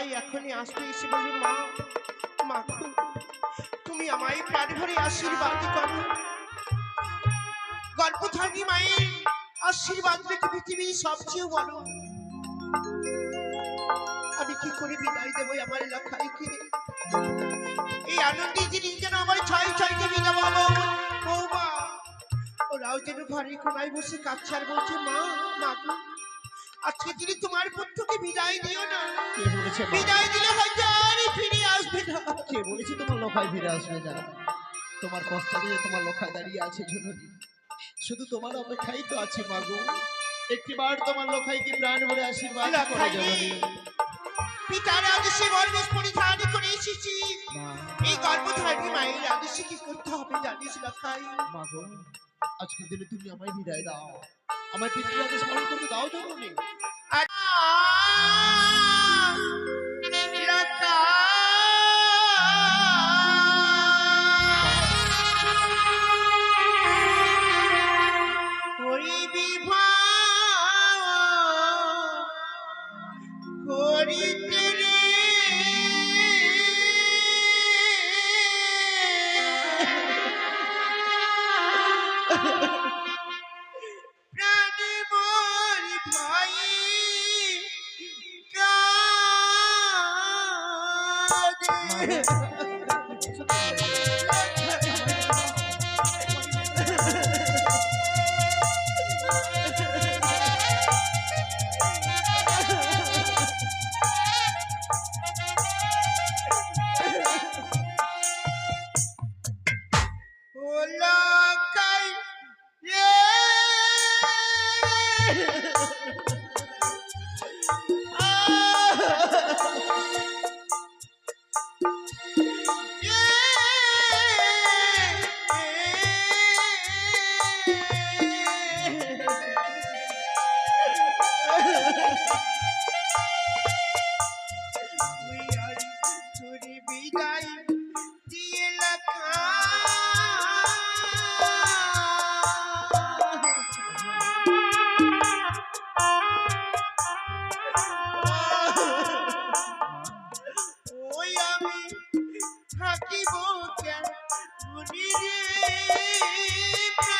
লখাই এখনই আসতে এসে বলবে, মা মা, তুমি আমায় প্রাণ ভরে আশীর্বাদ করো। গর্ভধারী মায়ের, আশীর্বাদ পেতে পৃথিবীর সবচেয়ে বড়। আমি কি করে বিদায় দেবো আমার লখাইকে? এই আনন্দে জিনিস যেন আমার ছয় ছয়কে বিনা বাবা বৌমা, ওরাও যেন ঘরে কোনায় বসে কাচ্ছে আর বলছে, মা মা আজকে যদি তোমার পুত্রকে বিদায় দিও না কে বলেছে মা? বিদায় দিলে হয়তো আর ফিরে আসবে না। কে বলেছে তোমার লোকায় ফিরে আসবে যারা তোমার পশ্চাতে যে তোমার লোকায় দাঁড়িয়ে আছে জননী। শুধু তোমার অপেক্ষাই তো আছে মাগো একটিবার তোমার লোকাইকে প্রাণ ভরে আশীর্বাদ করে লোকাই। জননী। পিতার আদেশে গর্ভস পরিধান করে এসেছি। মা। এই গর্ভধারী মায়ের আদেশে কি করতে হবে জানিস লখাই মাগো আজকের দিনে তুমি আমায় বিদায় দাও। আমার পিতৃ আদেশ পালন করতে দাও জননী pray.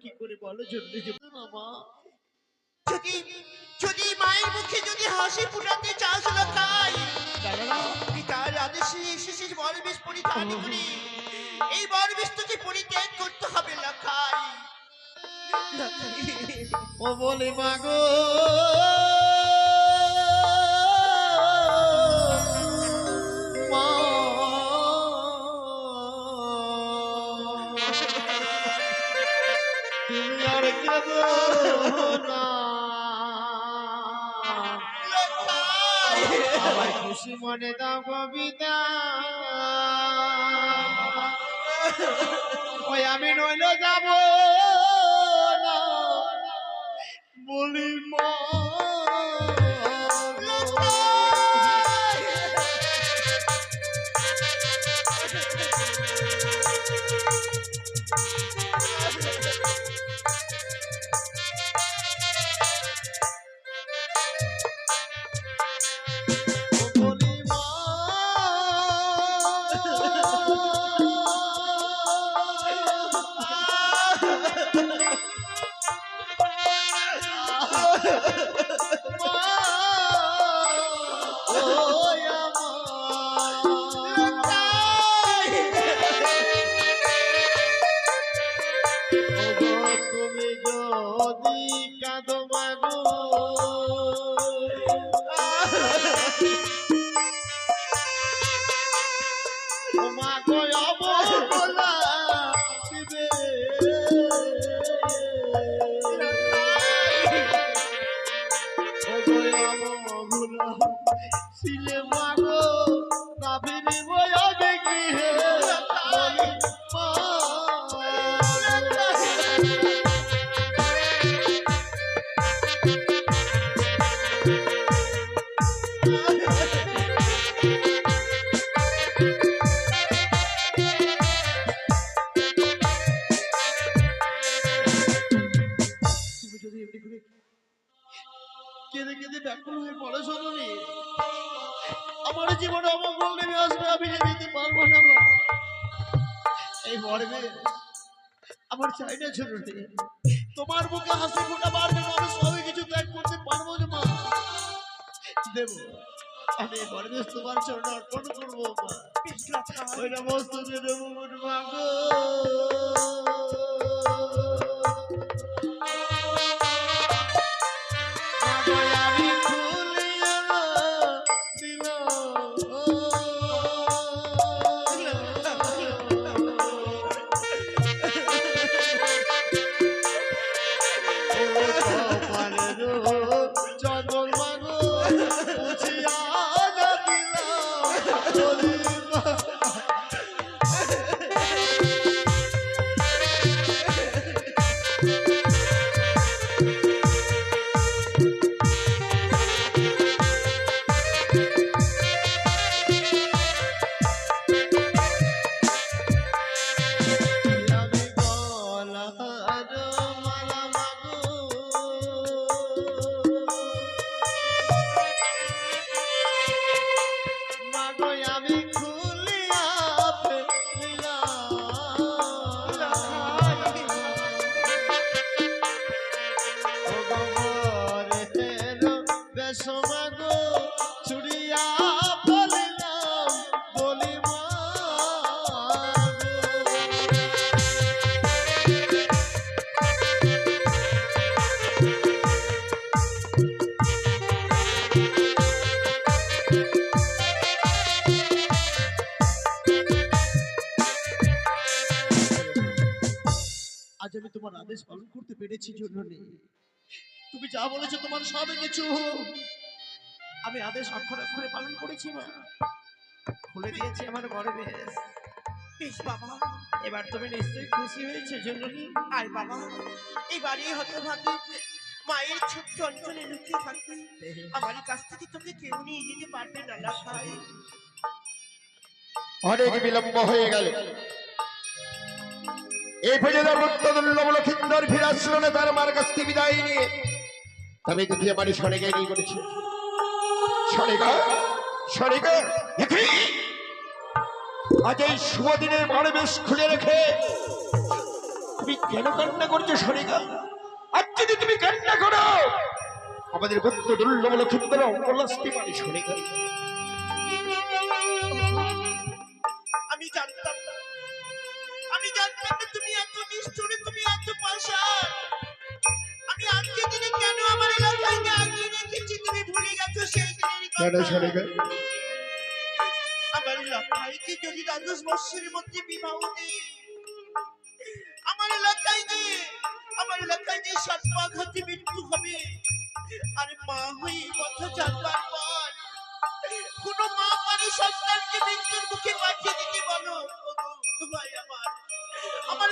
কি করে বলো? যাব না যদি যদি মায়ের মুখে যদি হাসি ফুটাতে চাস লখাই দাঁড়াও। পিতার আদেশে এসেছিস বরবেশ পরিধান করে এই বরবেশ তোকে পরিত্যাগ করতে হবে লখাই লখাই। ও বলে মাগো মা। তুমি আর না খুশি মনে দাও কবিতা ওই আমি নইলে যাব না বলি নমস্ত দেবো মা আজ আমি তোমার আদেশ পালন করতে পেরেছি জন্য তুমি যা বলেছ তোমার সব কিছু। আমি আদেশ অক্ষরে অক্ষরে পালন করেছি মা। খুলে দিয়েছি আমার ঘরে বেশ। বেশ বাবা, এবার তুমি নিশ্চয়ই খুশি হয়েছে জন্যই আর বাবা এবারে হতভাগী মায়ের ছোট্ট অঞ্চলে লুকিয়ে থাকবে। আমার কাছ থেকে তোকে কেউ নিয়ে যেতে পারবে না লখাই অনেক বিলম্ব হয়ে গেল। এই পর্যন্ত মুক্তদুল্লভ লক্ষিন্দর ফিরে আসলো তার মার কাছ থেকে বিদায় নিয়ে। তবে গা দেখি। আজ এই শুভ দিনে মারে বেশ খুলে রেখে তুমি কেন কান্না করছ সরিকা আজ যদি তুমি কান্না করো, আমাদের ভক্ত দুর্লভ লক্ষিন্দর অঙ্গলাস্তি মানে সরিকা আর মা হয়ে কথা জানবার পর কোন মা পারে বলো ওগো, ভাই আমার আমার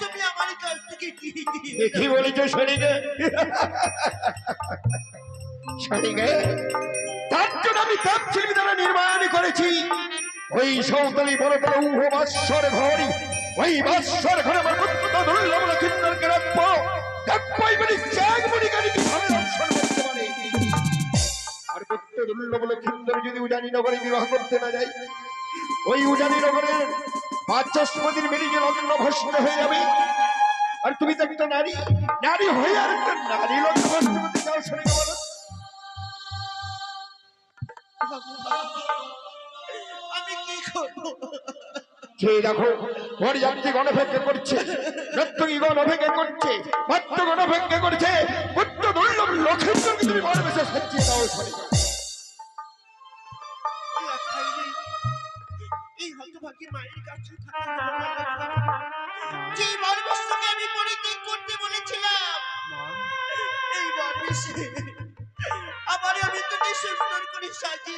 তুমি আমার কাছ থেকে কি বলেছ সরিকা তার যদি উজানি নগরে বিবাহ করতে না যায়, ওই উজানি নগরের বাচস্পতির মেরিজে লগ্ন ভস্ম হয়ে যাবে। আর তুমি তো একটা নারী নারী হয়ে আর একটা নারী লগ্ন ভস্ম করতে শুনে বলো আমি কি করব? সেই দেখো বরযাত্রী গণভেজ্ঞ করছে নর্তকী গণভেজ্ঞ করছে ভক্ত গণভেজ্ঞ করছে পুত্র দুর্লভ লক্ষেন্দ্রকে তুমি বেশে সাজিয়ে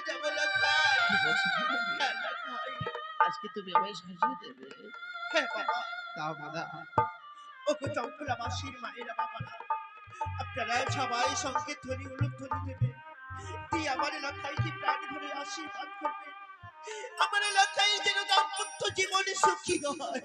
দেবো লেখাই হ্যাঁ, লেখাই। আজকে তুমি আমায় সাজিয়ে দেবে। হ্যাঁ বাবা। দাও দাদা ওকে চঙ্কলাবাসীর মায়েরা বাবারা আপনারা সবাই সঙ্গে ধ্বনি উলুধ্বনি দেবে। দিয়ে আমার এলাকায় কি প্রাণ ভরে আশীর্বাদ করবে। আমার এলাকায় যেন দাম্পত্য জীবনে সুখী হয়।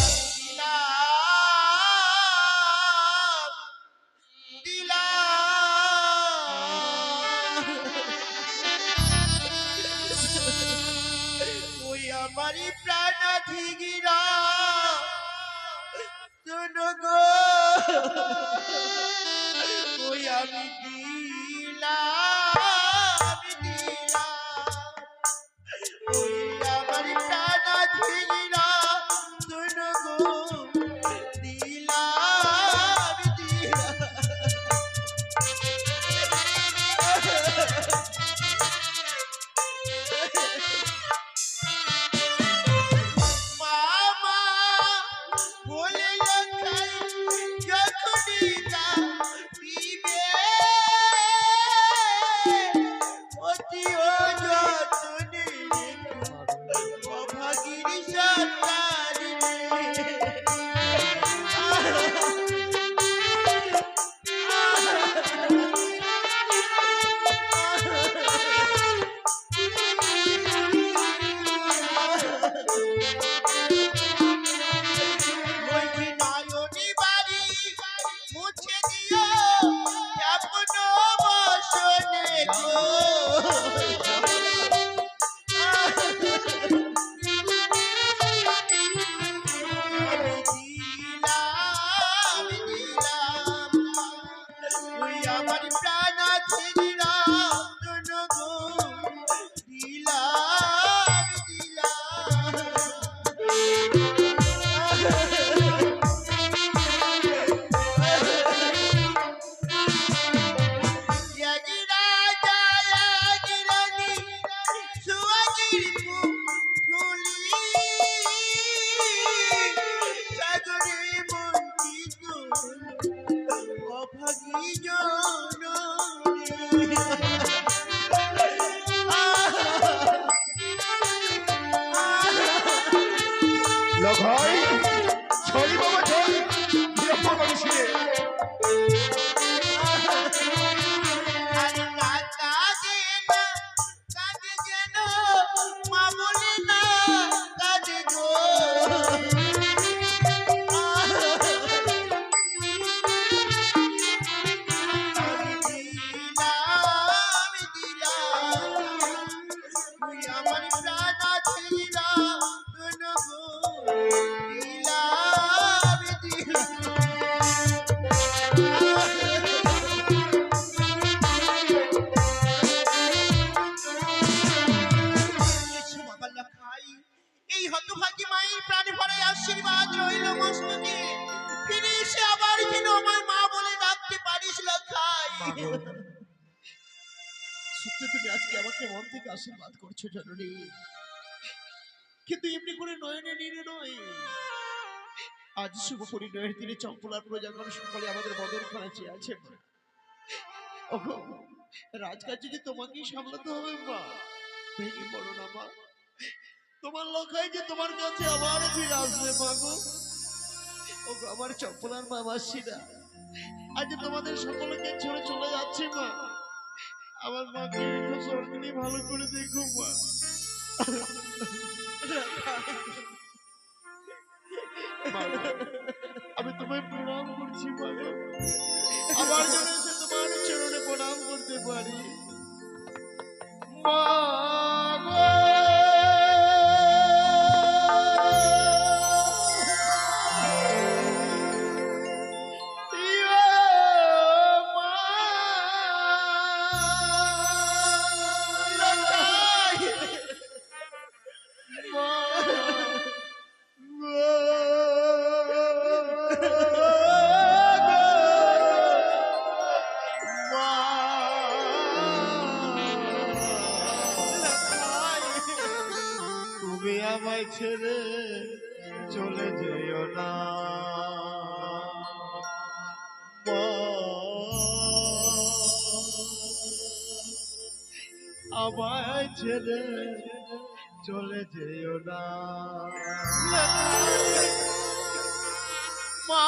ওই আমি cariño. প্রজাগণ সকলে আমাদের বদল করা আছে মা। ওগো, রাজকার্য যে তোমাকেই সামলাতে হবে মা ভেঙে পড়ো না মা তোমার লখাই যে তোমার কাছে আবার ফিরে আসবে মা গো। ওগো আমার মা মাসিরা আজ তোমাদের সকলকে ছেড়ে চলে যাচ্ছে মা। আমার মাকে একটু সরকারি ভালো করে দেখো মা আমি তোমায় প্রণাম করছি আমার জন্য তোমার চরণে প্রণাম করতে পারি। মা! ছেড়ে চলে যেও না। আমায় ছেড়ে চলে যেও না মা,